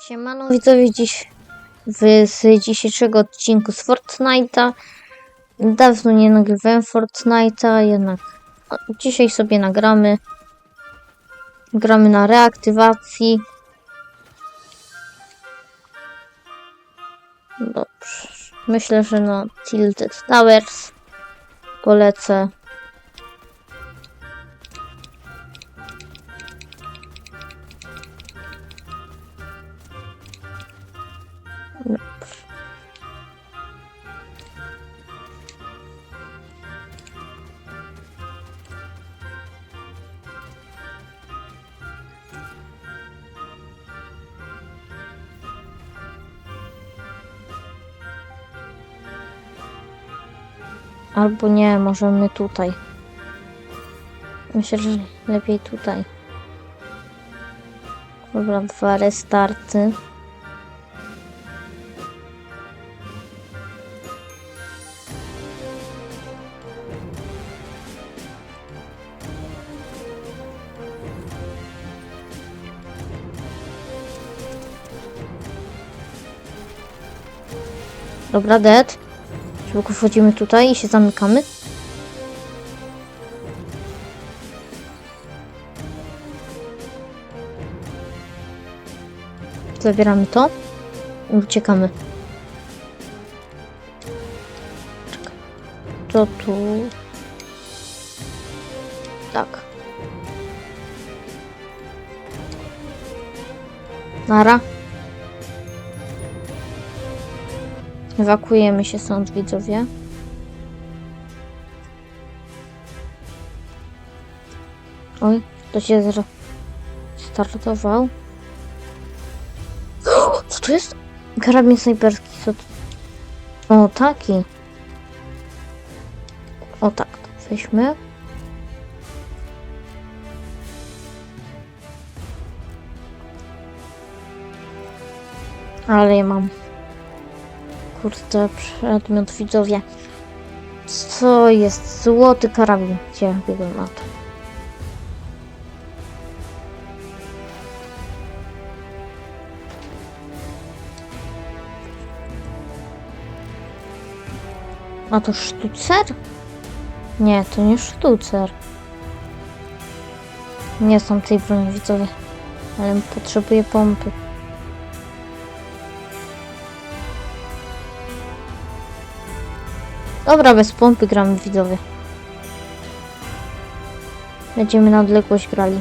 Siemano widzowie, dziś w, z dzisiejszego odcinku z Fortnite'a. Dawno nie nagrywałem Fortnite'a, jednak dzisiaj sobie nagramy. Gramy na reaktywacji. Dobrze. Myślę, że na Tilted Towers polecę. Albo nie, możemy tutaj. Myślę, że lepiej tutaj. Dobra, dwa restarty. Dobra, dead. Szybko wchodzimy tutaj i się zamykamy. Zabieramy to i uciekamy. To tu. Tak. Nara. Ewakuujemy się stąd, widzowie. Oj, to się zre... startował. Co to jest? Karabin snajperski, co to? O, taki. O, tak, weźmy. Ale ja mam Kurde, przedmiot widzowie. Co jest? Złoty karabin. Gdzie biegłem na to? A to sztucer? Nie, to nie sztucer. Nie są tej broni widzowie. Ale potrzebuję pompy. Dobra, bez pompy gramy widzowie. Będziemy na odległość grali.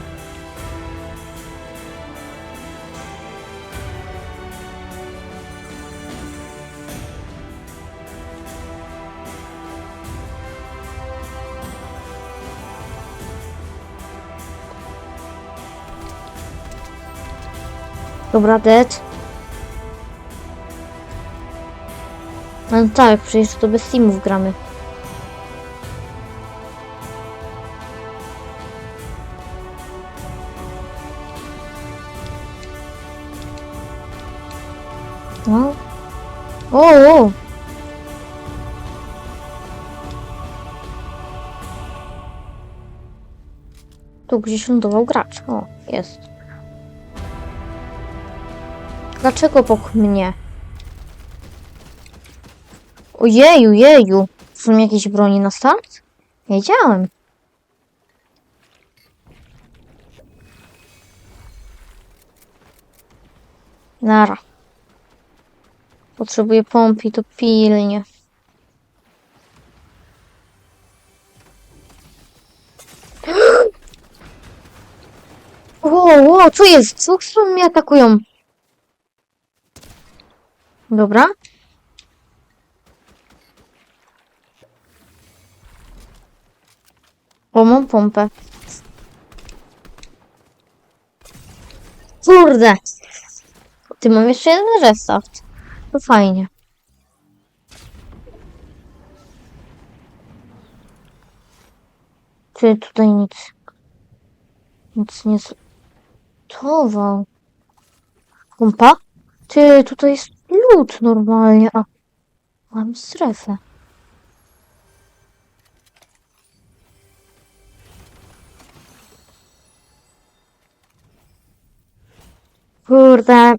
Dobra, dead. No tak, przecież to bez teamów gramy. No. O, o. Tu gdzieś lądował gracz. O, jest. Dlaczego obok mnie? Ojeju, jeju. Są jakieś broni na start? Wiedziałem. Nara. Potrzebuję pompy, to pilnie. Wow, wow, co jest? Co mnie atakują? Dobra. O, mam pompę. Kurde! Ty mam jeszcze jeden restart. To fajnie. Ty tutaj nic. Nic nie zlutował. Pompa? Ty, tutaj jest lód normalnie, a mam strefę. Kurde,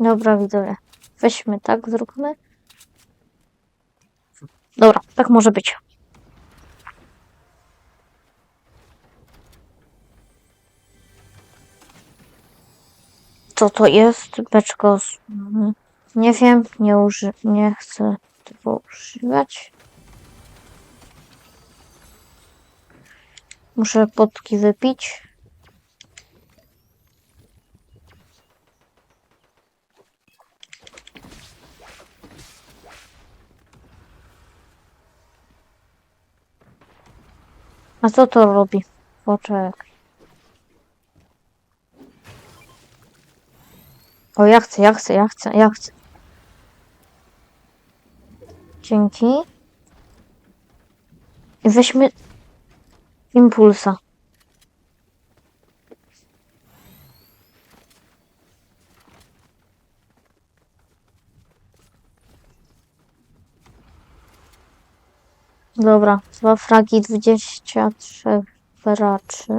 Dobra, widzowie. Weźmy tak, zróbmy. Dobra, tak może być. Co to jest? Beczko z... mhm. Nie wiem, nie uży... nie chcę tego używać. Muszę potki wypić. A co to robi? Poczekaj. O, ja chcę, ja chcę, ja chcę, ja chcę. Dzięki. I weźmy impulsa. Dobra, dwa fragi, 23 weraczy.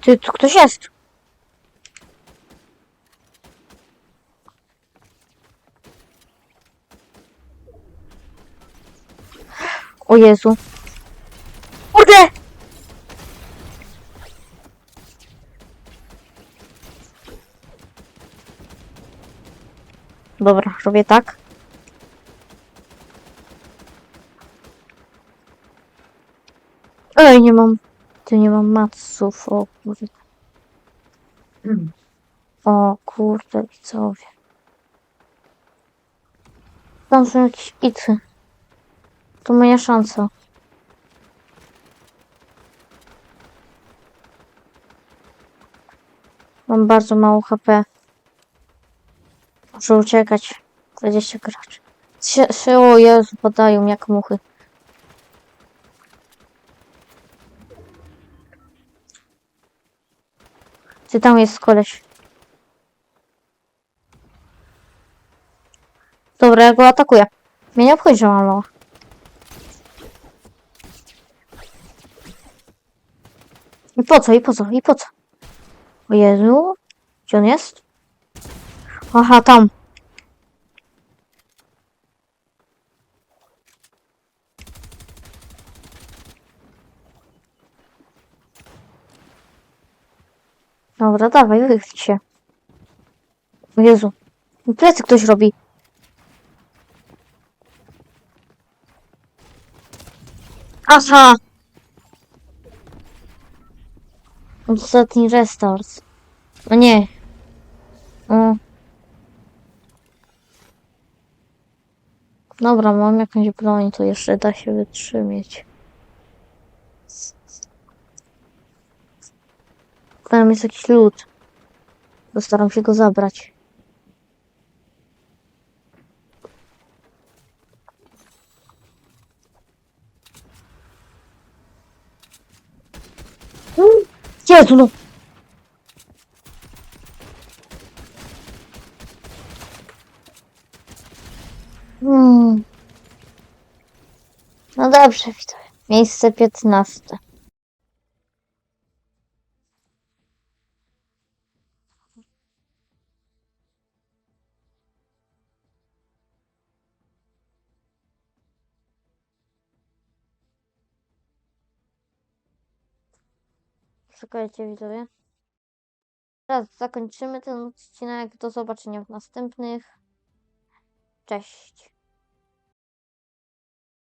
Ty, tu ktoś jest. O Jezu. Kurde! Dobra, robię tak. Ej, nie mam. Ty nie mam maców, o kurde. O kurde, widzowie. Tam są jakieś ity. To moja szansa. Mam bardzo mało HP. Muszę uciekać. 20 graczy. Się, o Jezu, podają jak muchy. Ty tam jest koleś. Dobra, ja go atakuję. Mnie nie obchodzi, że mam mało. I po co, i po co, i po co? O Jezu. Gdzie on jest? Aha, tam. Dobra, dawaj, wychyl się. O Jezu. Plecy ktoś robi. Aha! Ostatni restart. O nie. O. Dobra, mam jakąś broń, to jeszcze da się wytrzymać. Tam jest jakiś lód. Postaram się go zabrać. Jezu, no! Hmm. No dobrze, widzę. Miejsce 15. Czekajcie, widzowie. Teraz zakończymy ten odcinek. Do zobaczenia w następnych. Cześć.